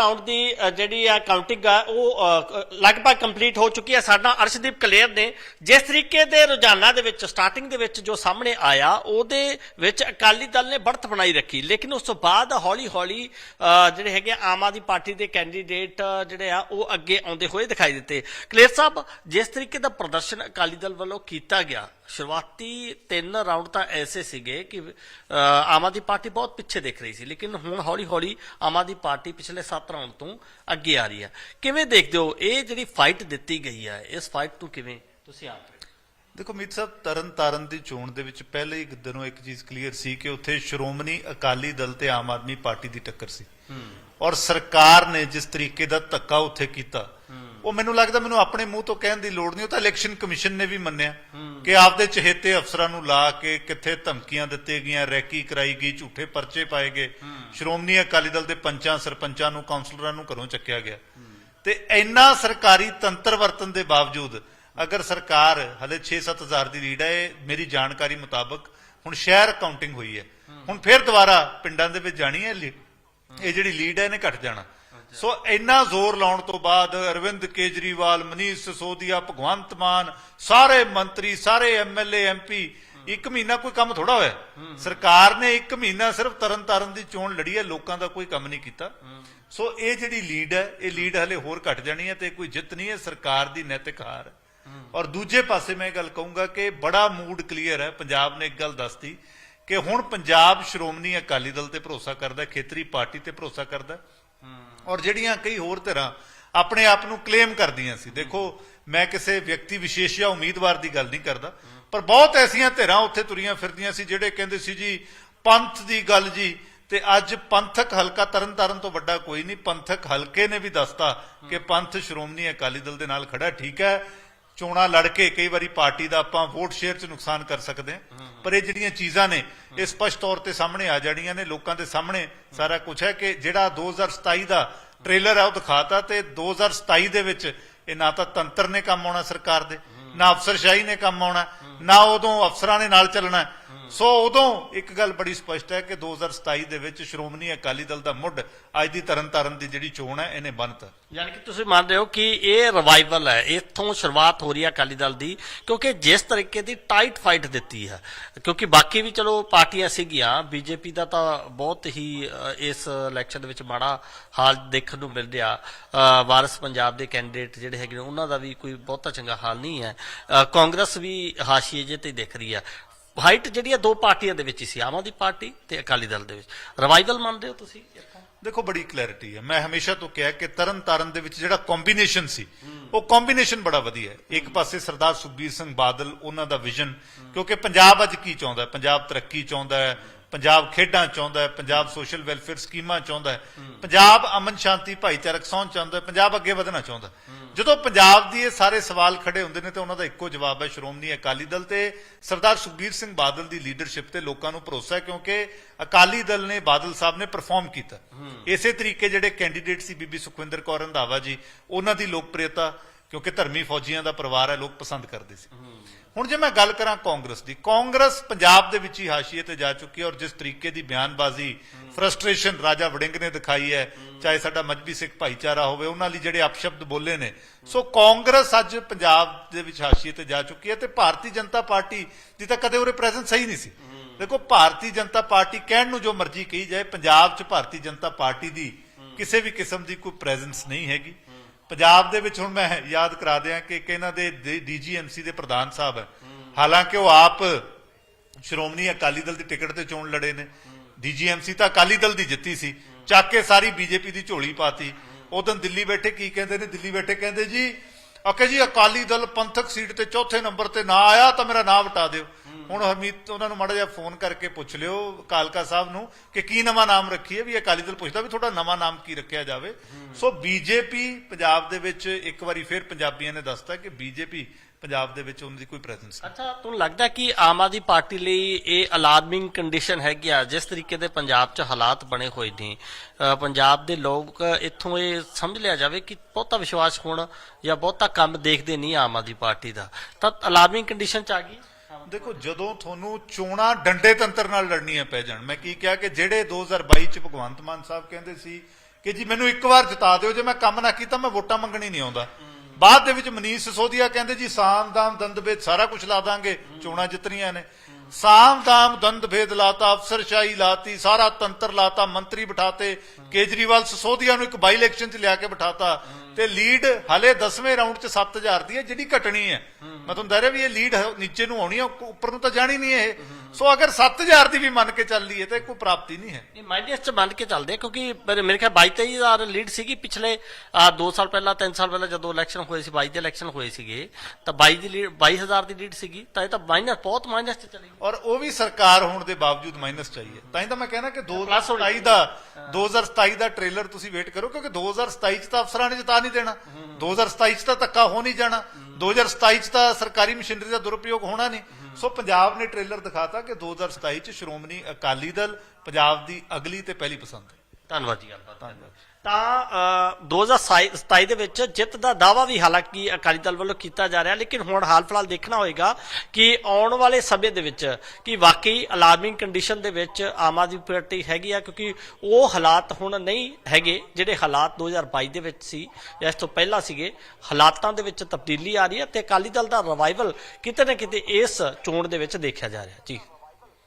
Round ਦੀ ਜਿਹੜੀ ਆ counting ਆ, ਉਹ ਲਗਭਗ ਕੰਪਲੀਟ ਹੋ ਚੁੱਕੀ ਹੈ ਸਾਡਾ ਅਰਸ਼ਦੀਪ ਕਲੇਰ ਨੇ। ਜਿਸ ਤਰੀਕੇ ਦੇ ਰੁਝਾਨਾਂ ਦੇ ਵਿੱਚ ਸਟਾਰਟਿੰਗ ਦੇ ਵਿੱਚ ਜੋ ਸਾਹਮਣੇ ਆਇਆ, ਉਹਦੇ ਵਿੱਚ ਅਕਾਲੀ ਦਲ ਨੇ ਬੜਤ ਬਣਾਈ ਰੱਖੀ। ਲੇਕਿਨ ਉਸ ਤੋਂ ਬਾਅਦ ਹੌਲੀ ਹੌਲੀ ਜਿਹੜੇ ਹੈਗੇ ਆਮ ਆਦਮੀ ਪਾਰਟੀ ਦੇ ਕੈਂਡੀਡੇਟ ਜਿਹੜੇ ਆ, ਉਹ ਅੱਗੇ ਆਉਂਦੇ ਹੋਏ ਦਿਖਾਈ ਦਿੱਤੇ। ਕਲੇਰ ਸਾਹਿਬ, ਜਿਸ ਤਰੀਕੇ ਦਾ ਪ੍ਰਦਰਸ਼ਨ ਅਕਾਲੀ ਦਲ ਵੱਲੋਂ ਕੀਤਾ ਗਿਆ ਸ਼ੁਰੂਆਤੀ ਤਿੰਨ ਰਾਉਂਡ ਤਾਂ ਐਸੇ ਸੀਗੇ ਕਿ ਆਮ ਆਦਮੀ ਪਾਰਟੀ ਬਹੁਤ ਪਿੱਛੇ ਦੇਖ ਰਹੀ ਸੀ ਲੇਕਿਨ ਹੁਣ ਹੌਲੀ ਹੌਲੀ ਆਮ ਆਦਮੀ ਪਾਰਟੀ ਪਿਛਲੇ 7 ਰਾਉਂਡ ਤੋਂ ਅੱਗੇ ਆ ਰਹੀ ਹੈ। ਕਿਵੇਂ ਦੇਖਦੇ ਹੋ ਇਹ ਜਿਹੜੀ ਫਾਈਟ ਦਿੱਤੀ ਗਈ ਹੈ ਇਸ ਫਾਈਟ ਤੋਂ ਕਿਵੇਂ ਤੁਸੀਂ ਆਪ ਦੇਖੋ ਮੀਤ ਸਾਹਿਬ ਤਰਨ ਤਾਰਨ ਦੀ ਚੋਣ ਦੇ ਵਿੱਚ ਪਹਿਲੇ ਹੀ ਦਿਨੋਂ ਇੱਕ ਚੀਜ਼ ਕਲੀਅਰ ਸੀ ਕਿ ਉੱਥੇ ਸ਼੍ਰੋਮਣੀ ਅਕਾਲੀ ਦਲ ਤੇ ਆਮ ਆਦਮੀ ਪਾਰਟੀ ਦੀ ਟੱਕਰ ਸੀ। ਔਰ ਸਰਕਾਰ ਨੇ ਜਿਸ ਤਰੀਕੇ ਦਾ ਧੱਕਾ ਉੱਥੇ ਕੀਤਾ ਉਹ ਮੈਨੂੰ ਲੱਗਦਾ ਮੈਨੂੰ ਆਪਣੇ ਮੂੰਹ ਤੋਂ ਕਹਿਣ ਦੀ ਲੋੜ ਨਹੀਂ ਉਹ ਤਾਂ ਇਲੈਕਸ਼ਨ ਕਮਿਸ਼ਨ ਨੇ ਵੀ ਮੰਨਿਆ ਕਿ ਆਪਦੇ ਚਹੇਤੇ ਅਫਸਰਾਂ ਨੂੰ ਲਾ ਕੇ ਕਿੱਥੇ ਧਮਕੀਆਂ ਦਿੱਤੇ ਗਈਆਂ ਰੈਕੀ ਕਰਾਈ ਗਈ ਝੂਠੇ ਪਰਚੇ ਪਾਏ ਗਏ। ਸ਼੍ਰੋਮਣੀ ਅਕਾਲੀ ਦਲ ਦੇ ਪੰਚਾਂ ਸਰਪੰਚਾਂ ਨੂੰ ਕਾਉਂਸਲਰਾਂ ਨੂੰ ਘਰੋਂ ਚੱਕਿਆ ਗਿਆ। ਤੇ ਇੰਨਾ ਸਰਕਾਰੀ ਤੰਤਰ ਵਰਤਨ ਦੇ ਬਾਵਜੂਦ ਅਗਰ ਸਰਕਾਰ ਹਲੇ 6-7 ਹਜ਼ਾਰ ਦੀ ਲੀਡ ਹੈ ਮੇਰੀ ਜਾਣਕਾਰੀ ਮੁਤਾਬਕ ਹੁਣ ਸ਼ਹਿਰ ਕਾਊਂਟਿੰਗ ਹੋਈ ਹੈ। ਹੁਣ ਫਿਰ ਦੁਬਾਰਾ ਪਿੰਡਾਂ ਦੇ ਵਿੱਚ ਜਾਣੀ ਹੈ ਇਹ ਜਿਹੜੀ ਲੀਡ ਹੈ ਇਹਨੇ ਘਟ ਜਾਣਾ। ਸੋ ਇੰਨਾ ਜ਼ੋਰ ਲਾਉਣ ਤੋਂ ਬਾਅਦ ਅਰਵਿੰਦ ਕੇਜਰੀਵਾਲ ਮਨੀਸ਼ ਸਿਸੋਦੀਆ ਭਗਵੰਤ ਮਾਨ ਸਾਰੇ ਮੰਤਰੀ ਸਾਰੇ ਐਮਐਲਏ ਐਮਪੀ ਇੱਕ ਮਹੀਨਾ ਕੋਈ ਕੰਮ ਥੋੜਾ ਹੋਇਆ? ਸਰਕਾਰ ਨੇ ਇੱਕ ਮਹੀਨਾ ਸਿਰਫ ਤਰਨ ਤਾਰਨ ਦੀ ਚੋਣ ਲੜੀ ਹੈ ਲੋਕਾਂ ਦਾ ਕੋਈ ਕੰਮ ਨਹੀਂ ਕੀਤਾ। ਸੋ ਇਹ ਜਿਹੜੀ ਲੀਡ ਹੈ ਇਹ ਲੀਡ ਹਲੇ ਹੋਰ ਘਟ ਜਾਣੀ ਹੈ ਤੇ ਕੋਈ ਜਿੱਤ ਨਹੀਂ ਹੈ ਸਰਕਾਰ ਦੀ ਨੈਤਿਕ ਹਾਰ। ਔਰ ਦੂਜੇ ਪਾਸੇ ਮੈਂ ਇਹ ਗੱਲ ਕਹੂੰਗਾ ਕਿ ਬੜਾ ਮੂਡ ਕਲੀਅਰ ਹੈ ਪੰਜਾਬ ਨੇ ਇੱਕ ਗੱਲ ਦੱਸਤੀ ਕਿ ਹੁਣ ਪੰਜਾਬ ਸ਼੍ਰੋਮਣੀ ਅਕਾਲੀ ਦਲ ਤੇ ਭਰੋਸਾ ਕਰਦਾ ਖੇਤਰੀ ਪਾਰਟੀ ਤੇ ਭਰੋਸਾ ਕਰਦਾ। ਔਰ ਜਿਹੜੀਆਂ ਕਈ ਹੋਰ ਧਿਰਾਂ ਆਪਣੇ ਆਪ ਨੂੰ ਕਲੇਮ ਕਰਦੀਆਂ ਸੀ। ਦੇਖੋ, ਮੈਂ ਕਿਸੇ ਵਿਅਕਤੀ ਵਿਸ਼ੇਸ਼ ਜਾਂ ਉਮੀਦਵਾਰ ਦੀ ਗੱਲ ਨਹੀਂ ਕਰਦਾ, ਪਰ ਬਹੁਤ ਐਸੀਆਂ ਧਿਰਾਂ ਉੱਥੇ ਤੁਰੀਆਂ ਫਿਰਦੀਆਂ ਸੀ ਜਿਹੜੇ ਕਹਿੰਦੇ ਸੀ ਜੀ, ਪੰਥ ਦੀ ਗੱਲ ਜੀ, ਤੇ ਅੱਜ ਪੰਥਕ ਹਲਕਾ ਤਰਨਤਾਰਨ ਤੋਂ ਵੱਡਾ ਕੋਈ ਨਹੀਂ, ਪੰਥਕ ਹਲਕੇ ਨੇ ਵੀ ਦੱਸਤਾ ਕਿ ਪੰਥ ਸ਼੍ਰੋਮਣੀ ਅਕਾਲੀ ਦਲ ਦੇ ਨਾਲ ਖੜਾ, ਠੀਕ ਹੈ। ਚੋਣਾਂ ਲੜ ਕੇ ਕਈ ਵਾਰੀ ਪਾਰਟੀ ਦਾ ਆਪਾਂ ਵੋਟ ਸ਼ੇਅਰ 'ਚ ਨੁਕਸਾਨ ਕਰ ਸਕਦੇ ਹਾਂ। ਪਰ ਇਹ ਜਿਹੜੀਆਂ ਚੀਜ਼ਾਂ ਨੇ ਇਹ ਸਪਸ਼ਟ ਤੌਰ ਤੇ ਸਾਹਮਣੇ ਆ ਜਾਣੀਆਂ ਨੇ। ਲੋਕਾਂ ਦੇ ਸਾਹਮਣੇ ਸਾਰਾ ਕੁਝ ਹੈ ਕਿ ਜਿਹੜਾ 2027 ਦਾ ਟ੍ਰੇਲਰ ਹੈ ਉਹ ਦਿਖਾਤਾ ਤੇ 2027 ਦੇ ਵਿੱਚ ਇਹ ਨਾ ਤਾਂ ਤੰਤਰ ਨੇ ਕੰਮ ਆਉਣਾ ਸਰਕਾਰ ਦੇ ਨਾ ਅਫਸਰਸ਼ਾਹੀ ਨੇ ਕੰਮ ਆਉਣਾ ਨਾ ਉਦੋਂ ਅਫਸਰਾਂ ਨੇ ਨਾਲ ਚੱਲਣਾ। ਸੋ ਉਦੋਂ ਇੱਕ ਗੱਲ ਬੜੀ ਸਪਸ਼ਟ ਹੈ ਕਿ 2027 ਦੇ ਵਿੱਚ ਸ਼੍ਰੋਮਣੀ ਅਕਾਲੀ ਦਲ ਦਾ ਮੁੱਢ ਅੱਜ ਦੀ ਤਰਨਤਾਰਨ ਦੀ ਜਿਹੜੀ ਚੋਣ ਹੈ, ਇਹਨੇ ਬੰਨਤਾ। ਯਾਨੀ ਕਿ ਤੁਸੀਂ ਮੰਨਦੇ ਹੋ ਕਿ ਇਹ ਰਿਵਾਈਵਲ ਹੈ, ਇੱਥੋਂ ਸ਼ੁਰੂਆਤ ਹੋ ਰਹੀ ਹੈ ਅਕਾਲੀ ਦਲ ਦੀ, ਕਿਉਂਕਿ ਜਿਸ ਤਰੀਕੇ ਦੀ ਟਾਈਟ ਫਾਈਟ ਦਿੱਤੀ ਹੈ, ਕਿਉਂਕਿ ਬਾਕੀ ਵੀ ਚਲੋ ਪਾਰਟੀਆਂ ਸੀਗੀਆਂ ਬੀਜੇਪੀ ਦਾ ਤਾਂ ਬਹੁਤ ਹੀ ਇਸ ਇਲੈਕਸ਼ਨ ਦੇ ਵਿੱਚ ਮਾੜਾ ਹਾਲ ਦੇਖਣ ਨੂੰ ਮਿਲ ਰਿਹਾ। ਵਾਰਸ ਪੰਜਾਬ ਦੇ ਕੈਂਡੀਡੇਟ ਜਿਹੜੇ ਹੈਗੇ ਉਹਨਾਂ ਦਾ ਵੀ ਕੋਈ ਬਹੁਤਾ ਚੰਗਾ ਹਾਲ ਨਹੀਂ ਹੈ। ਕਾਂਗਰਸ ਵੀ ਹਾਸ਼ੀਏ ਜੇ ਤੇ ਦਿਖ ਰਹੀ ਹੈ। ਫਾਈਟ ਜਿਹੜੀ ਹੈ ਦੋ ਪਾਰਟੀਆਂ ਦੇ ਵਿੱਚ ਹੀ ਸੀ, ਆਮ ਆਦਮੀ ਪਾਰਟੀ ਤੇ ਅਕਾਲੀ ਦਲ ਦੇ ਵਿੱਚ। ਰਿਵਾਈਵਲ ਮੰਨਦੇ ਹੋ ਤੁਸੀਂ? ਦੇਖੋ, ਬੜੀ ਕਲੈਰਿਟੀ ਹੈ। ਮੈਂ ਹਮੇਸ਼ਾ ਤੋਂ ਕਿਹਾ ਕਿ ਤਰਨ ਤਾਰਨ ਦੇ ਵਿੱਚ ਜਿਹੜਾ ਕੰਬੀਨੇਸ਼ਨ ਸੀ, ਉਹ ਕੰਬੀਨੇਸ਼ਨ ਬੜਾ ਵਧੀਆ ਹੈ। ਇੱਕ ਪਾਸੇ ਸਰਦਾਰ ਸੁਖਬੀਰ ਸਿੰਘ ਬਾਦਲ, ਉਹਨਾਂ ਦਾ ਵਿਜ਼ਨ ਕਿਉਂਕਿ ਪੰਜਾਬ ਅੱਜ ਕੀ ਚਾਹੁੰਦਾ ਪੰਜਾਬ ਤਰੱਕੀ ਚਾਹੁੰਦਾ ਹੈ ਪੰਜਾਬ ਖੇਡਾਂ ਚਾਹੁੰਦਾ ਹੈ ਪੰਜਾਬ ਸੋਸ਼ਲ ਵੈਲਫੇਅਰ ਸਕੀਮਾਂ ਚਾਹੁੰਦਾ ਹੈ ਪੰਜਾਬ ਅਮਨ ਸ਼ਾਂਤੀ ਭਾਈਚਾਰਕ ਸੌਂਹ ਚਾਹੁੰਦਾ ਹੈ ਪੰਜਾਬ ਅੱਗੇ ਵਧਣਾ ਚਾਹੁੰਦਾ। ਜਦੋਂ ਪੰਜਾਬ ਦੀ ਇਹ ਸਾਰੇ ਸਵਾਲ ਖੜੇ ਹੁੰਦੇ ਨੇ ਤੇ ਉਹਨਾਂ ਦਾ ਇੱਕੋ ਜਵਾਬ ਹੈ ਸ਼੍ਰੋਮਣੀ ਅਕਾਲੀ ਦਲ ਤੇ ਸਰਦਾਰ ਸੁਖਬੀਰ ਸਿੰਘ ਬਾਦਲ ਦੀ ਲੀਡਰਸ਼ਿਪ ਤੇ ਲੋਕਾਂ ਨੂੰ ਭਰੋਸਾ ਹੈ ਕਿਉਂਕਿ ਅਕਾਲੀ ਦਲ ਨੇ ਬਾਦਲ ਸਾਹਿਬ ਨੇ ਪਰਫਾਰਮ ਕੀਤਾ ਇਸੇ ਤਰੀਕੇ ਜਿਹੜੇ ਕੈਂਡੀਡੇਟ ਸੀ ਬੀਬੀ ਸੁਖਵਿੰਦਰ ਕੌਰ ਰੰਧਾਵਾ ਜੀ ਉਹਨਾਂ ਦੀ ਲੋਕਪ੍ਰਿਯਤਾ ਕਿਉਂਕਿ ਧਰਮੀ ਫੌਜੀਆਂ ਦਾ ਪਰਿਵਾਰ ਹੈ ਲੋਕ ਪਸੰਦ ਕਰਦੇ ਸੀ। ਹੁਣ ਜੇ ਮੈਂ ਗੱਲ ਕਰਾਂ ਕਾਂਗਰਸ ਦੀ ਕਾਂਗਰਸ ਪੰਜਾਬ ਦੇ ਵਿੱਚ ਹੀ ਹਾਸ਼ੀਏ ਤੇ ਜਾ ਚੁੱਕੀ ਹੈ ਔਰ ਜਿਸ ਤਰੀਕੇ ਦੀ ਬਿਆਨਬਾਜ਼ੀ ਫਰਸਟ੍ਰੇਸ਼ਨ ਰਾਜਾ ਵੜਿੰਗ ਨੇ ਦਿਖਾਈ ਹੈ ਚਾਹੇ ਸਾਡਾ ਮਜਬੀ ਸਿੱਖ ਭਾਈਚਾਰਾ ਹੋਵੇ ਉਹਨਾਂ ਲਈ ਜਿਹੜੇ ਅਪਸ਼ਬਦ ਬੋਲੇ ਨੇ। ਸੋ ਕਾਂਗਰਸ ਅੱਜ ਪੰਜਾਬ ਦੇ ਵਿੱਚ ਹਾਸ਼ੀਏ ਤੇ ਜਾ ਚੁੱਕੀ ਹੈ ਤੇ ਭਾਰਤੀ ਜਨਤਾ ਪਾਰਟੀ ਦੀ ਤਾਂ ਕਦੇ ਉਹਰੇ ਪ੍ਰੈਜ਼ੈਂਸ ਸਹੀ ਨਹੀਂ ਸੀ। ਦੇਖੋ ਭਾਰਤੀ ਜਨਤਾ ਪਾਰਟੀ ਕਹਿਣ ਨੂੰ ਜੋ ਮਰਜ਼ੀ ਕਹੀ ਜਾਏ ਪੰਜਾਬ 'ਚ ਭਾਰਤੀ ਜਨਤਾ ਪਾਰਟੀ ਦੀ ਕਿਸੇ ਵੀ ਕਿਸਮ ਦੀ ਕੋਈ ਪ੍ਰੈਜ਼ੈਂਸ ਨਹੀਂ ਹੈਗੀ। ਪੰਜਾਬ ਦੇ ਵਿੱਚ ਹੁਣ ਮੈਂ ਯਾਦ ਕਰਾ ਦਿਆਂ ਕਿ ਇੱਕ ਇਹਨਾਂ ਦੇ ਡੀਜੀਐਮਸੀ ਦੇ ਪ੍ਰਧਾਨ ਸਾਹਿਬ ਹੈ। ਹਾਲਾਂਕਿ ਉਹ ਆਪ ਸ਼੍ਰੋਮਣੀ ਅਕਾਲੀ ਦਲ ਦੀ ਟਿਕਟ ਤੇ ਚੋਣ ਲੜੇ ਨੇ। ਡੀਜੀਐਮਸੀ ਤਾਂ ਅਕਾਲੀ ਦਲ ਦੀ ਜਿੱਤੀ ਸੀ। ਚੱਕ ਕੇ ਸਾਰੀ ਬੀਜੇਪੀ ਦੀ ਝੋਲੀ ਪਾਤੀ। ਉਦੋਂ ਦਿੱਲੀ ਬੈਠੇ ਕੀ ਕਹਿੰਦੇ ਨੇ? ਦਿੱਲੀ ਬੈਠੇ ਕਹਿੰਦੇ ਜੀ, ਅਕੇ ਜੀ ਅਕਾਲੀ ਦਲ ਪੰਥਕ ਸੀਟ ਤੇ ਚੌਥੇ ਨੰਬਰ ਤੇ ਨਾ ਆਇਆ ਤਾਂ ਮੇਰਾ ਨਾਮ ਵਟਾ ਦਿਓ। ਹੁਣ ਹਰਮੀਤ, ਉਹਨਾਂ ਨੂੰ ਮਾੜਾ ਜਿਹਾ ਫੋਨ ਕਰਕੇ ਪੁੱਛ ਲਿਓ ਕਾਲਕਾ ਸਾਹਿਬ ਨੂੰ ਕਿ ਕੀ ਨਵਾਂ ਨਾਮ ਰੱਖੀਏ, ਵੀ ਅਕਾਲੀ ਦਲ ਪੁੱਛਦਾ ਵੀ ਤੁਹਾਡਾ ਨਵਾਂ ਨਾਮ ਕੀ ਰੱਖਿਆ ਜਾਵੇ। ਸੋ ਬੀਜੇਪੀ ਪੰਜਾਬ ਦੇ ਵਿੱਚ ਇੱਕ ਵਾਰੀ ਫਿਰ ਪੰਜਾਬੀਆਂ ਨੇ ਦੱਸਤਾ ਕਿ ਬੀਜੇਪੀ ਪੰਜਾਬ ਦੇ ਵਿੱਚ ਉਹਨਾਂ ਦੀ ਕੋਈ ਪ੍ਰੈਜ਼ੈਂਸ ਨਹੀਂ। ਅੱਛਾ, ਤੁਹਾਨੂੰ ਲੱਗਦਾ ਕਿ ਆਮ ਆਦਮੀ ਪਾਰਟੀ ਲਈ ਇਹ ਅਲਾਰਮਿੰਗ ਕੰਡੀਸ਼ਨ ਹੈਗੀ ਆ, ਜਿਸ ਤਰੀਕੇ ਦੇ ਪੰਜਾਬ 'ਚ ਹਾਲਾਤ ਬਣੇ ਹੋਏ ਨੇ? ਪੰਜਾਬ ਦੇ ਲੋਕ ਇੱਥੋਂ ਇਹ ਸਮਝ ਲਿਆ ਜਾਵੇ ਕਿ ਬਹੁਤਾ ਵਿਸ਼ਵਾਸ ਹੋਣ ਜਾਂ ਬਹੁਤਾ ਕੰਮ ਦੇਖਦੇ ਨਹੀਂ ਆਮ ਆਦਮੀ ਪਾਰਟੀ ਦਾ। ਤਾਂ ਅਲਾਰਮਿੰਗ ਕੰਡੀਸ਼ਨ 'ਚ ਆ ਗਈ। ਦੇਖੋ ਜਦੋਂ ਤੁਹਾਨੂੰ ਚੋਣਾਂ ਡੰਡੇ ਤੰਤਰ ਨਾਲ ਲੜਨੀਆਂ ਪੈ ਜਾਣ ਮੈਂ ਕੀ ਕਿਹਾ ਕਿ ਜਿਹੜੇ 2022 ਚ ਭਗਵੰਤ ਮਾਨ ਸਾਹਿਬ ਕਹਿੰਦੇ ਸੀ ਕਿ ਜੀ ਮੈਨੂੰ ਇੱਕ ਵਾਰ ਜਿਤਾ ਦਿਓ ਜੇ ਮੈਂ ਕੰਮ ਨਾ ਕੀਤਾ ਮੈਂ ਵੋਟਾਂ ਮੰਗਣੀ ਨਹੀਂ ਆਉਂਦਾ। ਬਾਅਦ ਦੇ ਵਿੱਚ ਮਨੀਸ਼ ਸਿਸੋਦੀਆ ਕਹਿੰਦੇ ਜੀ ਸਾਮ ਦਾਮ ਦੰਦ ਭੇਦ ਸਾਰਾ ਕੁਝ ਲਾ ਦਾਂਗੇ ਚੋਣਾਂ ਜਿੱਤਣੀਆਂ ਨੇ। ਸਾਮ ਦਾਮ ਦੰਦ ਭੇਦ ਲਾਤਾ ਅਫਸਰਸ਼ਾਹੀ ਲਾਤੀ, ਸਾਰਾ ਤੰਤਰ ਲਾਤਾ, ਮੰਤਰੀ ਬਿਠਾਤੇ, ਕੇਜਰੀਵਾਲ ਸਿਸੋਦੀਆ ਨੂੰ ਇੱਕ ਬਾਈ ਇਲੈਕਸ਼ਨ 'ਚ ਲਿਆ ਕੇ ਬਿਠਾਤਾ। ਤੇ ਲੀਡ ਹਲੇ 10ਵੇਂ ਰਾਊਂਡ 'ਚ 7000 ਦੀ ਹੈ, ਜਿਹੜੀ ਘਟਣੀ ਹੈ। ਮੈਂ ਤੁਹਾਨੂੰ ਦੱਸ ਰਿਹਾ ਵੀ ਇਹ ਲੀਡ ਨੀਚੇ ਨੂੰ ਆਉਣੀ ਹੈ ਉੱਪਰ ਨੂੰ ਤਾਂ ਜਾਣੀ ਨਹੀਂ ਇਹ। ਸੋ ਅਗਰ 7000 ਦੀ ਵੀ ਮੰਨ ਕੇ ਚੱਲ ਲਈਏ, ਤੇ ਕੋਈ ਪ੍ਰਾਪਤੀ ਨਹੀਂ ਹੈ। ਇਹ ਮਾਈਨਸ ਚ ਮੰਨ ਕੇ ਚੱਲਦੇ ਕਿਉਂਕਿ ਮੇਰੇ ਮੇਰੇ ਖਿਆਲ 22 23000 ਲੀਡ ਸੀਗੀ ਪਿਛਲੇ 2 ਸਾਲ ਪਹਿਲਾਂ 3 ਸਾਲ ਪਹਿਲਾਂ ਜਦੋਂ ਇਲੈਕਸ਼ਨ ਹੋਏ ਸੀ 22 ਦੇ ਇਲੈਕਸ਼ਨ ਹੋਏ ਸੀਗੇ, ਤਾਂ 22 ਦੀ ਲੀਡ 22000 ਦੀ ਲੀਡ ਸੀਗੀ, ਤਾਂ ਇਹ ਤਾਂ ਮਾਈਨਸ ਬਹੁਤ ਮਾਈਨਸ ਚ ਚਲੀ ਔਰ ਉਹ ਵੀ ਸਰਕਾਰ ਹੋਣ ਦੇ ਬਾਵਜੂਦ ਮਾਈਨਸ ਚਾਹੀਏ। ਤਾਂ ਹੀ ਤਾਂ ਮੈਂ ਕਹਿੰਦਾ ਕਿ Plus ਹੋਣੀ 2027 ਦਾ 2027 ਦਾ ਟ੍ਰੇਲਰ ਤੁਸੀਂ ਵੇਟ ਕਰੋ ਕਿਉਂਕਿ 2027 ਚ ਤਾਂ ਅਫਸਰਾਂ ਨੇ ਜਿਤਾ ਨਹੀਂ ਦੇਣਾ। 2027 ਚ ਤਾਂ ਧੱਕਾ ਹੋ ਨਹੀਂ ਜਾਣਾ। 2027 ਚ ਤਾਂ ਸਰਕਾਰੀ ਮਸ਼ੀਨਰੀ ਦਾ ਦੁਰਉਪਯੋਗ ਹੋਣਾ ਨਹੀਂ। ਸੋ ਪੰਜਾਬ ਨੇ ਟ੍ਰੇਲਰ ਦਿਖਾਤਾ ਕਿ 2027 ਚ ਸ਼੍ਰੋਮਣੀ ਅਕਾਲੀ ਦਲ ਪੰਜਾਬ ਦੀ ਅਗਲੀ ਤੇ ਪਹਿਲੀ ਪਸੰਦ ਹੈ। ਧੰਨਵਾਦ ਜੀ ਗੱਲਬਾਤ। ਧੰਨਵਾਦ। ਤਾਂ ਅ, 2027 ਦੇ ਵਿੱਚ ਜਿੱਤ ਦਾ ਦਾਵਾ ਵੀ ਹਾਲਾਂਕਿ ਅਕਾਲੀ ਦਲ ਵੱਲੋਂ ਕੀਤਾ ਜਾ ਰਿਹਾ ਲੇਕਿਨ ਹੁਣ ਹਾਲ ਫਿਲਹਾਲ ਦੇਖਣਾ ਹੋਏਗਾ ਕਿ ਆਉਣ ਵਾਲੇ ਸਮੇਂ ਦੇ ਵਿੱਚ ਕਿ ਵਾਕਈ ਅਲਾਰਮਿੰਗ ਕੰਡੀਸ਼ਨ ਦੇ ਵਿੱਚ ਆਮ ਆਦਮੀ ਪਾਰਟੀ ਹੈਗੀ ਆ ਕਿਉਂਕਿ ਉਹ ਹਾਲਾਤ ਹੁਣ ਨਹੀਂ ਹੈਗੇ ਜਿਹੜੇ ਹਾਲਾਤ 2022 ਦੇ ਵਿੱਚ ਸੀ ਜਾਂ ਇਸ ਤੋਂ ਪਹਿਲਾਂ ਸੀਗੇ। ਹਾਲਾਤਾਂ ਦੇ ਵਿੱਚ ਤਬਦੀਲੀ ਆ ਰਹੀ ਹੈ ਤੇ ਅਕਾਲੀ ਦਲ ਦਾ ਰਿਵਾਈਵਲ ਕਿਤੇ ਨਾ ਕਿਤੇ ਇਸ ਚੋਣ ਦੇ ਵਿੱਚ ਦੇਖਿਆ ਜਾ ਰਿਹਾ। ਜੀ।